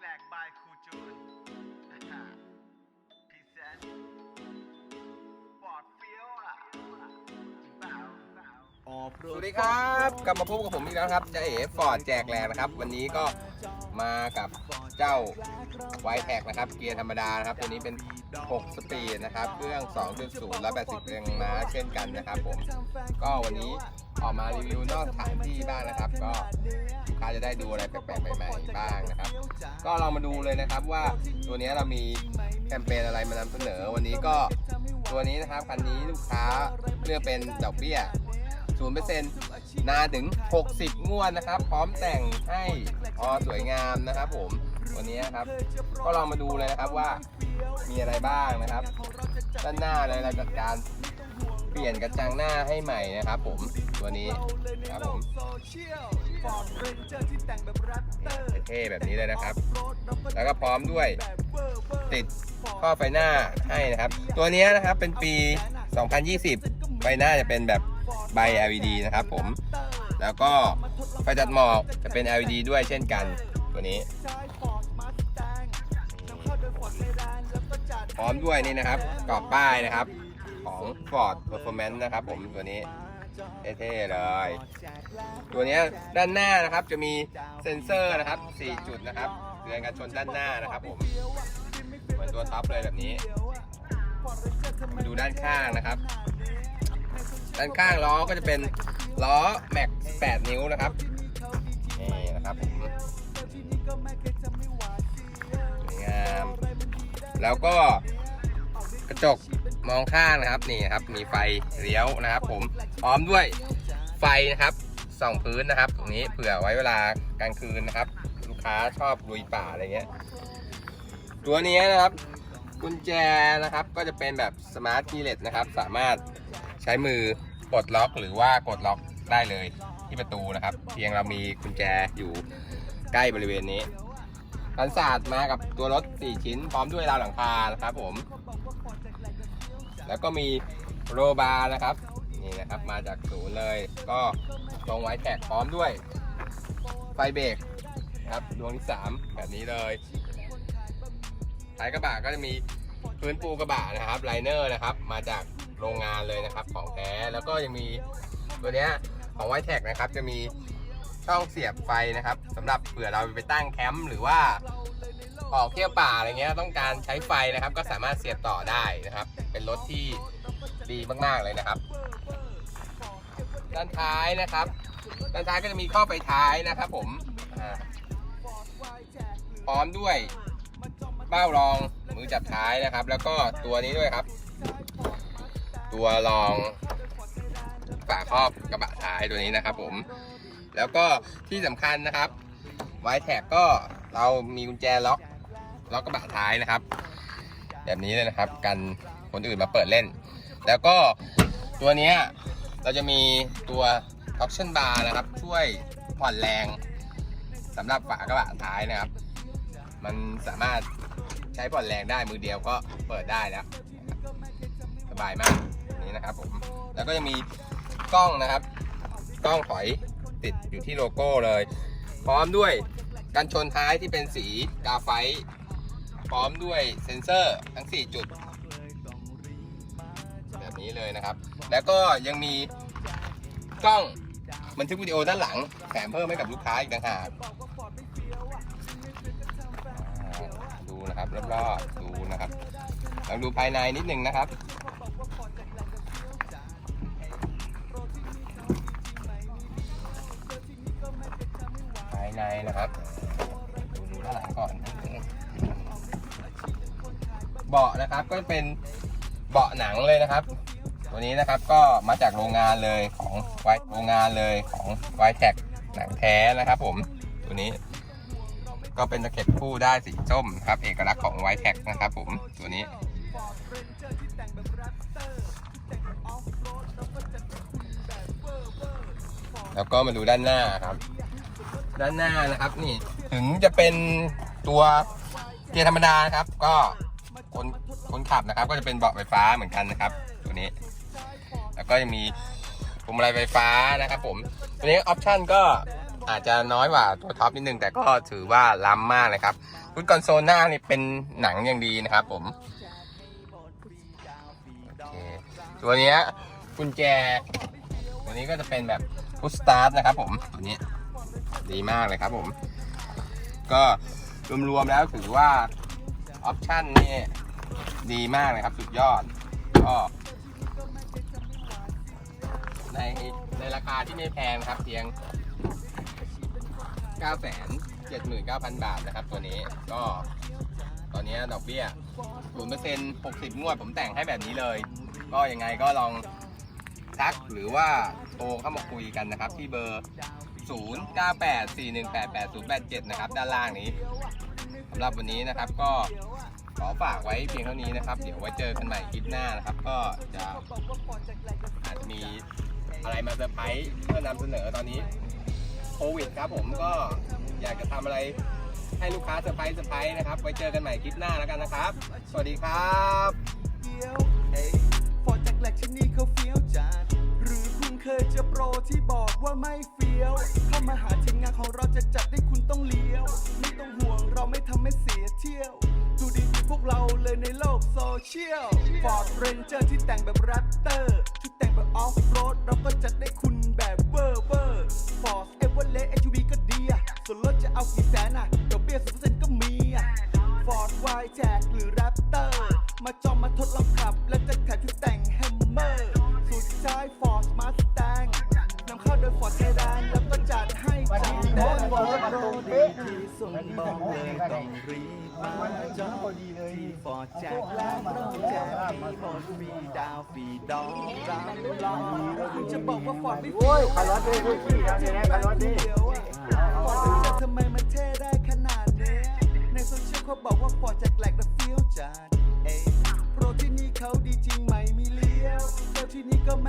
แหลกบายครูจูนพรีเซนต์ปอดเฟี้ยวอะจริงเปล่าสวัสดีครับ กลับมาพบกับผมอีกแล้วครับจะเอ๋ฟอร์ดแจกแรงนะครับ วันนี้ก็ มากับเจ้าไวแท็กนะครับ เกียร์ธรรมดานะครับ ตัวนี้เป็น 6 สปีดนะครับ เครื่อง 2.0 และ80แรงม้าเช่นกันนะครับผม ก็วันนี้ออกมารีวิวนอกสถานที่บ้างนะครับ ก็ลูกค้าจะได้ดูอะไรแปลกๆใหม่ๆบ้างนะครับ ก็เรามาดูเลยนะครับว่าตัวนี้เรามีแคมเปญอะไรมานำเสนอวันนี้ก็ตัวนี้นะครับคันนี้ลูกค้าเลือกเป็นดอกเบี้ย 0%นานถึง 60 งวดนะครับ พร้อมแต่งให้พอสวยงามนะครับผมวันนี้ครับ ก็ลองมาดูเลยนะครับว่ามีอะไรบ้างนะครับ ด้านหน้าเลยเราจัดการเปลี่ยนกระจังหน้าให้ใหม่นะครับผมตัวนี้ครับผมเท่แบบนี้เลยนะครับ แล้วก็พร้อมด้วยติดข้อไฟหน้าให้นะครับ ตัวนี้นะครับเป็นปี 2020 ไฟหน้าจะเป็นแบบ ใบ LED นะครับผม แล้วก็ไฟจัดหมอกจะเป็น LED ด้วยเช่นกันตัวนี้ พร้อมด้วยนี่นะครับกรอบป้ายนะครับ ของ Ford Performance นะครับผมตัวนี้เท่ๆเลย ตัวนี้ด้านหน้านะครับจะมีเซ็นเซอร์นะครับ 4 จุดนะครับเตือนการชนด้านหน้านะครับผม เหมือนตัวท็อปเลยแบบนี้ มาดูด้านข้างนะครับ ด้านข้างล้อก็จะเป็นล้อแม็ก 8 นิ้วนะครับนี่นะครับผมสวยงามแล้วก็กระจกมองข้างนะครับนี่ครับ มีไฟเลี้ยวนะครับ ผมพร้อมด้วยไฟนะครับส่องพื้นนะครับตรงนี้เผื่อไว้เวลากลางคืนนะครับ ลูกค้าชอบลุยป่าอะไรเงี้ย ตัวนี้นะครับ กุญแจนะครับก็จะเป็นแบบสมาร์ทคีย์เลสนะครับ สามารถใช้มือ กดล็อกหรือว่ากดล็อกได้เลยที่ประตูนะครับ เพียงเรามีกุญแจอยู่ใกล้บริเวณนี้กันศาสตร์มากับตัวรถ 4 ชิ้น พร้อมด้วยราวหลังคานะครับผม แล้วก็มีโรบาร์นะครับ นี่นะครับมาจากศูนย์เลย ก็ตรงไว้แท็กพร้อมด้วย ไฟเบรกครับดวงที่ 3 แบบนี้เลยท้ายกระบะก็จะมีพื้นปูกระบะนะครับไลเนอร์นะครับ มาจาก โรงงานเลยนะครับ ของแท้แล้วก็ยังมีตัวเนี้ยของไวแท็กนะครับจะมีช่องเสียบไฟนะครับสำหรับเผื่อเราไปตั้งแคมป์หรือว่าออกเที่ยวป่าอะไรเงี้ยต้องการใช้ไฟนะครับ ก็สามารถเสียบต่อได้นะครับ เป็นรถที่ดีมากๆเลยนะครับ ด้านท้ายนะครับ ด้านท้ายก็จะมีข้อไฟท้ายนะครับผมพร้อมด้วยเบ้ารองมือจับท้ายนะครับ แล้วก็ตัวนี้ด้วยครับ ตัวรองฝาครอบกระบะท้ายตัวนี้นะครับผม แล้วก็ที่สำคัญนะครับไวแท็กก็เรามีกุญแจล็อกล็อกกระบะท้ายนะครับ แบบนี้เลยนะครับกันคนอื่นมาเปิดเล่น แล้วก็ตัวนี้เราจะมีตัว option bar นะครับ ช่วยผ่อนแรงสำหรับฝากระบะท้ายนะครับ มันสามารถใช้ผ่อนแรงได้มือเดียวก็เปิดได้แล้ว สบายมาก นี่นะครับผมแล้วก็จะมีกล้องนะครับ กล้องถอยติดอยู่ที่โลโก้เลย พร้อมด้วยกันชนท้ายที่เป็นสีกาไฟ พร้อมด้วยเซ็นเซอร์ทั้ง 4 จุด แบบนี้เลยนะครับ แล้วก็ยังมีกล้องบันทึกวิดีโอด้านหลังแถมเพิ่มให้กับลูกค้าอีกต่างหากดูนะครับรอบๆดูนะครับลองดูภายในนิดนึงนะครับ นนะครับดูดูด้านหลังก่อน เบาะนะครับก็เป็นเบาะหนังเลยนะครับ ตัวนี้นะครับก็มาจากโรงงานเลยของไวโรงงานเลยของไวแท็กหนังแท้นะครับผมตัวนี้ ก็เป็นตะเข็บคู่ได้สีส้มครับเอกลักษณ์ของไวแท็กนะครับผมตัวนี้แล้วก็มาดูด้านหน้าครับ ด้านหน้านะครับ นี่ถึงจะเป็นตัวเกียร์ธรรมดานะครับ ก็คนคนขับนะครับ ก็จะเป็นเบาะไฟฟ้าเหมือนกันนะครับ ตัวนี้ แล้วก็ยังมีพวงมาลัยไฟฟ้านะครับ ผมตัวนี้ออปชั่นก็อาจจะน้อยกว่าตัวท็อปนิดนึงแต่ก็ถือว่าล้ำมากเลยครับฟุตคอนโซลหน้านี่เป็นหนังอย่างดีนะครับ ผมตัวนี้กุญแจ ตัวนี้ก็จะเป็นแบบพุชสตาร์ทนะครับผมตัวนี้ ดีมากเลยครับผม ก็รวมๆแล้วถือว่าออปชั่นนี่ดีมากเลยครับ สุดยอด ก็ในในราคาที่ไม่แพงครับเพียง 979,000 บาทนะครับ ตัวนี้ก็ตอนนี้ดอกเบี้ย0% 60 งวดผมแต่งให้แบบนี้เลย ก็ยังไงก็ลองทักหรือว่าโทรเข้ามาคุยกันนะครับ ที่เบอร์ 0984188087 นะครับ ด้านล่างนี้สำหรับวันนี้นะครับก็ขอฝากไว้เพียงเท่านี้นะครับ เดี๋ยวไว้เจอกันใหม่คลิปหน้านะครับ ก็จะอาจจะมีอะไรมาเซอร์ไพรส์เพื่อนำเสนอตอนนี้โควิดครับผมก็อยากจะทำอะไรให้ลูกค้าเซอร์ไพรส์เซอร์ไพรส์นะครับ ไว้เจอกันใหม่คลิปหน้าแล้วกันนะครับ สวัสดีครับเฟี้ยวเอ้ฟอร์จากแหลกที่นี่เขาเฟี้ยวจัด เคยเจะโปรที่บอกว่าไม่เฟี้ยว เข้ามาหาทีมงานของเราจะจัดให้คุณต้องเลี้ยว ไม่ต้องห่วงเราไม่ทำให้เสียเที่ยว ดูดีที่พวกเราเลยในโลกโซเชียลฟอร์ดเรนเจอร์ที่แต่งแบบแรปเตอร์ชุดแต่งแบบออฟโรดเราก็จัดให้คุณแบบเวอร์เวอร์ฟอร์ดเอเวอร์เลสเอชูบีก็ดีอะส่วนลดจะเอากี่แสนอะดอกเบี้ยศูนเปอร์เซ็นต์ก็มีอะฟอร์ดไวแจกหรือแรปเตอร์มาจองมาทดลองขับและ ส่งบอกเลยต้องรีบมาจองที่ฟอร์ดแจกและต้องแจกมีฟอลฟรีดาวฟรีดอกรับรองคุณจะบอกว่าฟอร์ดไม่ฟรีโอ้ยขับรถดิดูขี้ครับเนี่ยขับรถดิฟอร์ดจะทำไมมันเท่ได้ขนาดนี้ในโซเชียลเขาบอกว่าฟอร์ดแจกแหลกและเฟี้ยวจัดเอ้ยโปรที่นี่เขาดีจริงไหมมีเลี้ยวเซลล์ที่นี่ก็ไม่